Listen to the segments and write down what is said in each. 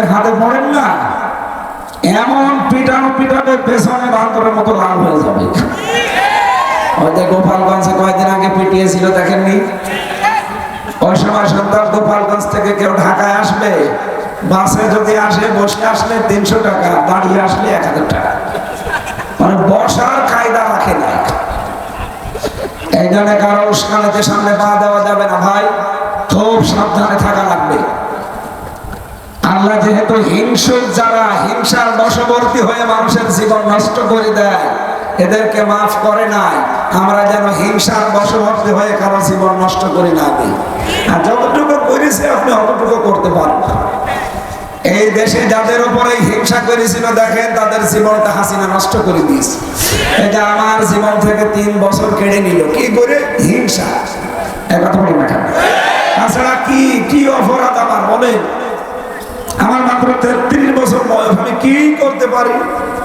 এদের হাতে পড়েন না। এমন পিটানো পিটাবে পেছনে বান্দরের মতো লাল হয়ে যাবে। ওই যে গোপালগঞ্জে কয়েকদিন আগে পিটিয়েছিল, দেখেননি? ওই সময় সন্তান গোপালগঞ্জ থেকে কেউ ঢাকায় আসবে? বাসে যদি আসে, বসে আসলে তিনশো টাকা, দাঁড়িয়ে আসলে এক হাজার টাকা। মানে বসার কায়দা রাখে না। এই জন্য কারও সামনে পা দেওয়া যাবে না ভাই। খুব সাবধানে থাকা লাগবে। আল্লাহ যেহেতু হিংসুক যারা, হিংসার বশবর্তী হয়ে মানুষের জীবন নষ্ট করে দেয়, এদেরকে মাফ করে নাই, আমরা যেন হিংসার বশবর্তী হয়ে কারও জীবন নষ্ট করি না দিই আর যতটুকু করেছে আপনি অতটুকু করতে পারেন। এই দেশে যাদের উপরে হিংসা করেছিল, দেখেন তাদের জীবনটা হাসিনা নষ্ট করে দিয়েছে। এটা আমার জীবন থেকে তিন বছর কেড়ে নিল, কি করে? হিংসা। কথা বলি না তাছাড়া কি কি অপরাধ আমার, বলেন। আমার মাত্র তেত্রিশ বছর বয়স, আমি কি করতে পারি?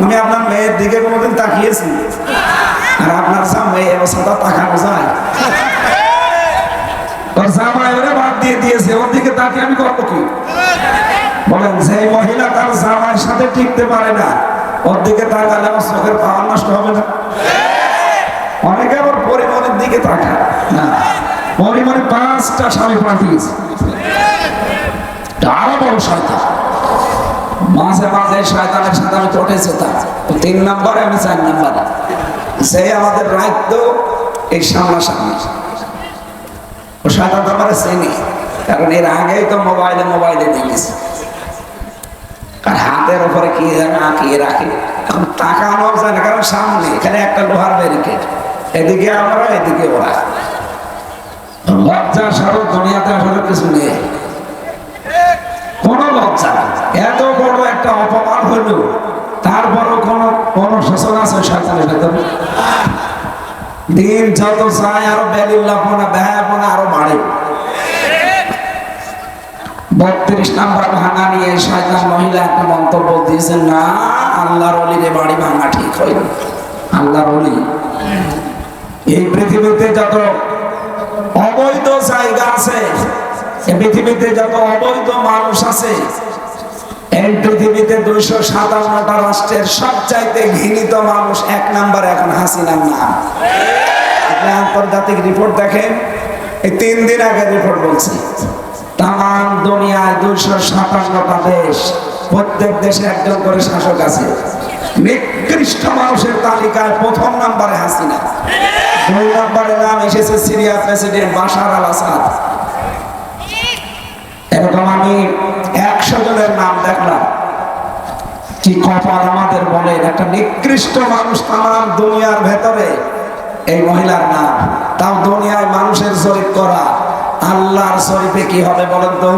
আমি আপনার মেয়ের দিকে কোনোদিন তাকিয়েছি। আর আপনার সামনে তাকানো যায়। হবে না। অনেকে আবার দিকে পরিমণে পাঁচটা স্বামী পাঠিয়েছে। মাঝে মাঝে শয়তানের সাথে আমি চটেছে তার তিন নম্বরে আমি চার নম্বরে। সে আমাদের দায়িত্ব এই সামনাসামনি। ও শয়তান তো আমার চেনি, কারণ এর আগেই তো মোবাইলে মোবাইলে দেখেছি। আর হাতের উপরে কি যেন আঁকিয়ে রাখে। আমি তাকানো যায় না, কারণ সামনে এখানে একটা লোহার ব্যারিকেড এদিকে আমরা এদিকে ওরা লজ্জা সারো, দুনিয়াতে আসলে কিছু নেই। কোন লজ্জা। এত বড় একটা অপমান হইল তারপরও কোন শোষণ আছে শয়তানের ভেতরে? দিন যত চায় আরও বেলিল্লাপনা ব্যয়াপনা আরও বাড়ে। বত্রিশ নাম্বার ভাঙা নিয়ে মহিলা একটা মন্তব্য দিয়েছেন, না, আল্লাহর বাড়ি ভাঙা ঠিক আল্লাহর অলি। এই পৃথিবীতে যত অবৈধ জায়গা আছে পৃথিবীতে যত অবৈধ মানুষ আছে এই পৃথিবীতে দুইশো সাতান্নটা রাষ্ট্রের সবচাইতে ঘৃণিত মানুষ এক নাম্বার এখন হাসিনার নাম। আপনি আন্তর্জাতিক রিপোর্ট দেখেন, এই তিন দিন আগে রিপোর্ট বলছি তাম দুনিয়ায় দুইশো সাতান্নটা দেশ, প্রত্যেক দেশে একজন করে শাসক আছে। নিকৃষ্ট মানুষের তালিকায় প্রথম নাম্বারে হাসিনা। দুই নম্বরে নাম এসেছে Syria president Bashar al Assad. এরকম আমি একশো জনের নাম দেখলাম কি কপাল আমাদের বলেন, একটা নিকৃষ্ট মানুষ তাম দুনিয়ার ভেতরে, এই মহিলার নাম। তাও দুনিয়ায় মানুষের জরিপ করা, আল্লাহর শরীফে কি হবে বলেন তো?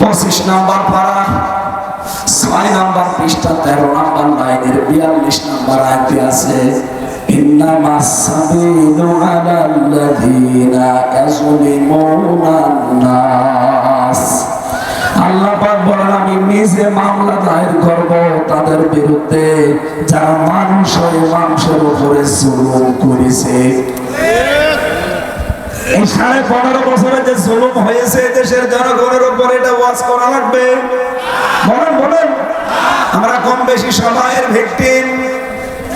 পঁচিশ নাম্বার পারা, ছয় নাম্বার পৃষ্ঠা, তেরো নাম্বার লাইনের বিয়াল্লিশ নাম্বার আয়তে আছে إنما السبيل على الذين يظلمون الناس আল্লাহ পাক বলেন আমি নিজে মামলা দায়ের করব তাদের বিরুদ্ধে যারা মানুষ হয়ে মানুষের উপরে জুলুম করেছে এই সাড়ে পনেরো বছরে যে জুলুম হয়েছে দেশের জনগণের উপর এটা ওয়াজ করা লাগবে বলেন বলেন আমরা কম বেশি সময়ের ভিকটিম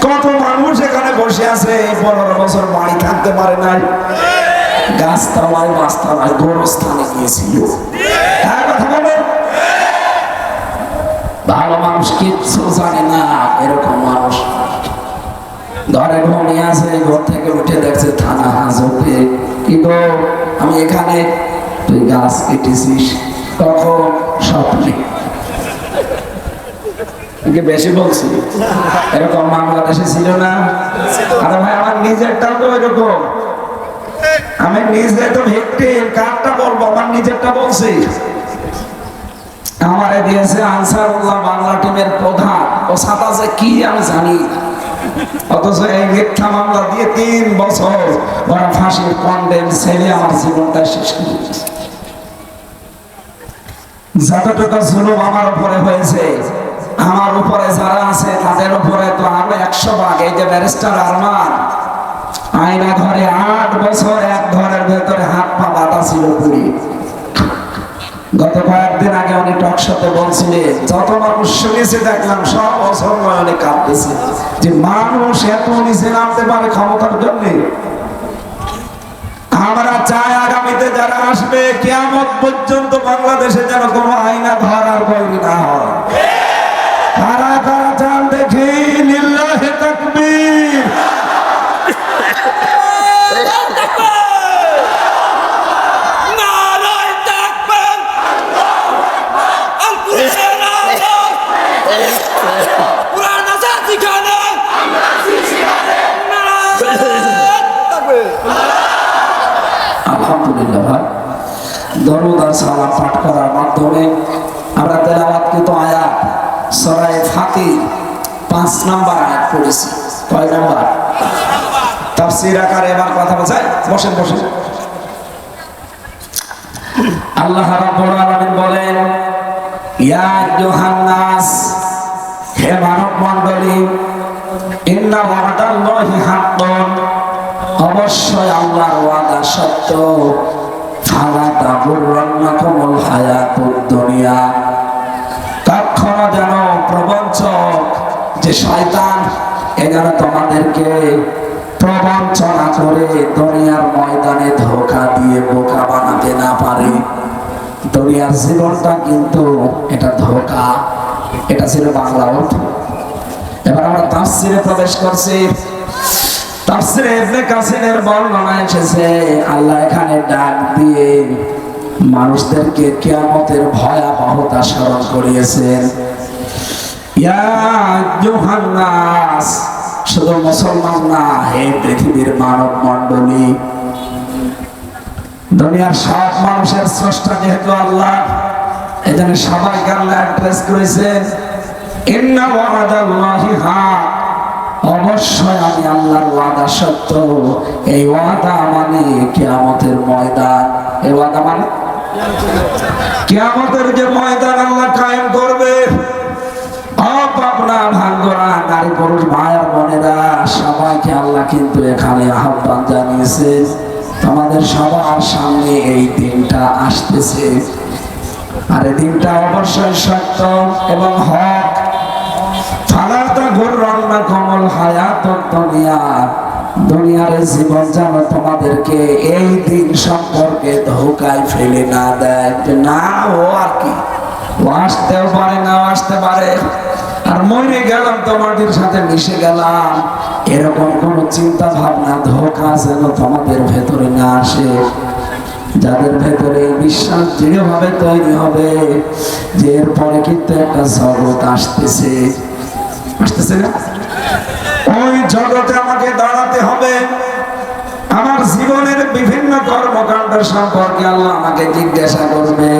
কত মানুষ এখানে বসে আছে? এই পনেরো বছর বাড়ি থাকতে পারে নাই। গাছতলায় গিয়েছিল। হ্যাঁ ভালো মানুষ কিচ্ছু জানে না, এরকম মানুষ। ঘরে ঘুমিয়ে আছে, ঘর থেকে উঠে দেখছে থানা হাজতে। কি গো, আমি এখানে? তুই গাছ কেটেছিস? তখন স্বপ্নে। বেশি বলছি? এরকম বাংলাদেশে ছিল না। আরে ভাই, আমার নিজেরটাও তো এরকম আমি নিজে তো ভিক্টিম, কারটা বলব? আমার নিজেরটা বলছি। আমারে দিয়েছে আনসারুল্লাহ বাংলা টিমের প্রধান। ও যে কি আমি জানি। অথচ এই মিথ্যা মামলা দিয়ে তিন বছর ওরা ফাঁসির কন্ডেম ছেলে আমার জীবনটা শেষ করে যতটুকু জুলুম আমার উপরে হয়েছে আমার উপরে যারা আছে, তাদের উপরে তো আরও একশো ভাগ। এই যে ব্যারিস্টার আরমান, আয়না ঘরে আট বছর, এক ঘরের ভেতরে হাত পা বাতা ছিল পুরি। গত কয়েকদিন আগে উনি টক শোতে বলছিলেন, যত মানুষ শুনেছে দেখলাম, সব কাঁদতেছে যে মানুষ এত নিচে নামতে পারে ক্ষমতার জন্য। আমরা চাই আগামীতে যারা আসবে, কেয়ামত পর্যন্ত বাংলাদেশে যেন কোনো আইনা ধরার বৈরী না হয়। কারা কারা চান দেখি লিল্লাহে তাকবীর। আলহামদুলিল্লাহ ভাই। দরুদ আর সালাম পাঠ করার মাধ্যমে আমরা তেলাওয়াতকৃত আয়াত সরাই ফাতি পাঁচ নাম্বার আয়াত পড়েছি। কয় নাম্বার? তাফসীর আকারে এবার কথা বোঝায় বসেন বসেন। আল্লাহ রাব্বুল আলামিন বলেন, ইয়া আইয়ুহান-নাস হে মানব মণ্ডলী, ইন্না ওয়াদাল্লাহি হাক্কুন, অবশ্যই আল্লাহর ওয়াদা সত্য। ফালা তাগুররান্নাকুমুল হায়াতুদ দুনিয়া। যে শয়তান এ যেন তোমাদেরকে প্রবঞ্চনা করে দুনিয়ার ময়দানে ধোকা দিয়ে বোকা বানাতে না পারে। দুনিয়ার জীবনটা কিন্তু এটা ধোকা, এটা ছিল বাংলা অর্থ। এবার আমরা তাফসিরে প্রবেশ করছি। তাফসিরে ইবনে কাসিরের বর্ণনা এসেছে, আল্লাহ এখানে ডাক দিয়ে মানুষদেরকে কিয়ামতের ভয়াবহতা স্মরণ করিয়েছেন। শুধু মুসলমান না, হে পৃথিবীর মানব মণ্ডলী দুনিয়ার সব মানুষের স্রষ্টা যেহেতু আল্লাহ, এজন্য সবাইকে আল্লাহ অ্যাড্রেস করেছেন। ইন্না মানে মানে? কিয়ামতের যে ময়দান আল্লাহ কায়েম করবে। অপাবনা ভাঙ্গরা নারী পুরুষ ভাই আর বোনেরা সবাইকে আল্লাহ কিন্তু এখানে আহ্বান জানিয়েছে। তোমাদের সবার সামনে এই দিনটা আসতেছে। আর এই দিনটা অবশ্যই সত্য এবং হক। না না আসতেও পারে না আসতে পারে। আর মরে গেলাম তোমাদের সাথে মিশে গেলাম। এরকম কোন চিন্তা ভাবনা, ধোকা যেন তোমাদের ভেতরে না আসে। যাদের ভেতরে বিশ্বাস দৃঢ়ভাবে তৈরি হবে যে এরপরে কিন্তু একটা জগৎ আসতেছে। আসতেছে না? ওই জগতে আমাকে দাঁড়াতে হবে। আমার জীবনের বিভিন্ন কর্মকাণ্ডের সম্পর্কে আল্লাহ আমাকে জিজ্ঞাসা করবে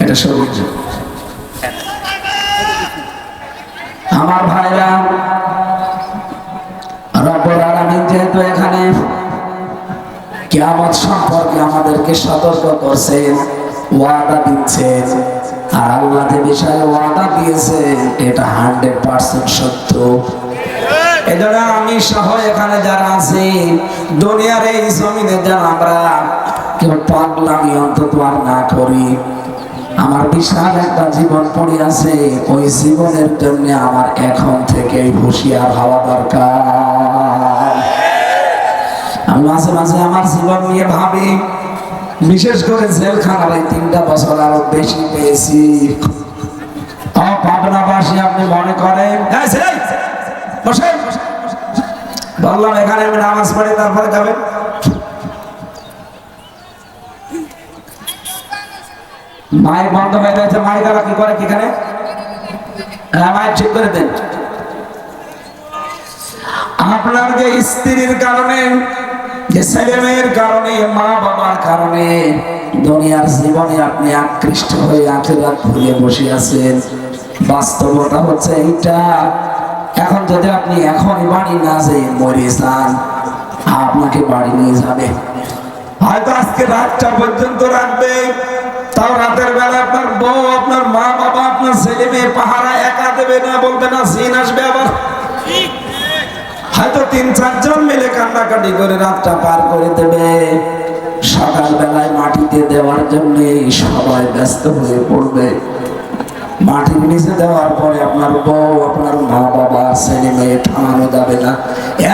এটা আমার ভাইরা যেহেতু এখানে, কেয়ামত সম্পর্কে আমাদেরকে সতর্ক করছেন, ওয়াদা দিচ্ছেন। আর আল্লাহ যে বিষয়ে ওয়াদা দিয়েছে, এটা হান্ড্রেড পার্সেন্ট সত্য। এজন্য আমি সহ এখানে যারা আছি, দুনিয়ার এই জমিনে যেন আমরা কেউ পাগলামি অন্তত আর না করি। আমার বিশাল একটা জীবন পড়ে আছে, ওই জীবনের জন্য আমার এখন থেকে হুঁশিয়ার হওয়া দরকার। আমি মাঝে মাঝে আমার জীবন নিয়ে ভাবি বিশেষ করে জেলখানার তিনটা বছর আরও বেশি পেয়েছি। ও পাবনাবাসী, আপনি মনে করেন? বললাম, এখানে আমি নামাজ পড়ে, তারপরে যাবেন মাইক বন্ধ হয়ে গেছে, মাইক আবার কি করে এখানে? হ্যাঁ মাইক ঠিক করে দেন। আপনার যে স্ত্রীর কারণে যে ছেলে মেয়ের কারণে মা বাবার কারণে দুনিয়ার জীবনে আপনি আকৃষ্ট হয়ে আখেরাত ভুলে বসে আছেন। বাস্তবতা হচ্ছে এইটা। এখন যদি আপনি এখন বাড়ি না যে মরে যান, আপনাকে বাড়ি নিয়ে যাবে। হয়তো আজকে রাতটা পর্যন্ত রাখবে। তাও রাতের বেলা আপনার বউ, আপনার মা বাবা আপনার ছেলে মেয়ে পাহারা একা দেবে না, বলবে না সিন আসবে আবার। হয়তো তিন চারজন মিলে কান্নাকাটি করে রাতটা পার করে দেবে। সকালবেলায় মাটিতে দেওয়ার জন্য সবাই ব্যস্ত হয়ে পড়বে। মাটির নিচে দেওয়ার পরে আপনার বউ, আপনার মা বাবা ছেলে মেয়ে থামানো যাবে না।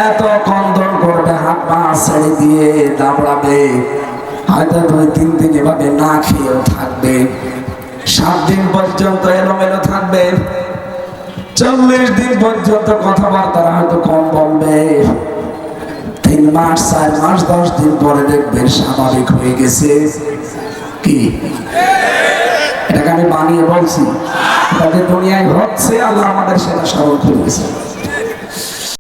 এত কন্দন করবে, হাত পা ছেড়ে দিয়ে দাবড়াবে। হয়তো দুই, তিন দিন এভাবে না খেয়েও থাকবে। সাত দিন পর্যন্ত এলোমেলো থাকবে। চল্লিশ দিন পর্যন্ত কথাবার্তা হয়তো কম তিন মাস চার মাস, দশ দিন পরে দেখবেন স্বাভাবিক হয়ে গেছে। কি? এটাকে আমি বানিয়ে বলছি। তাদের দুনিয়ায় হচ্ছে, আল্লাহ আমাদের সেটা স্বাভাবিক হয়ে দিয়েছে।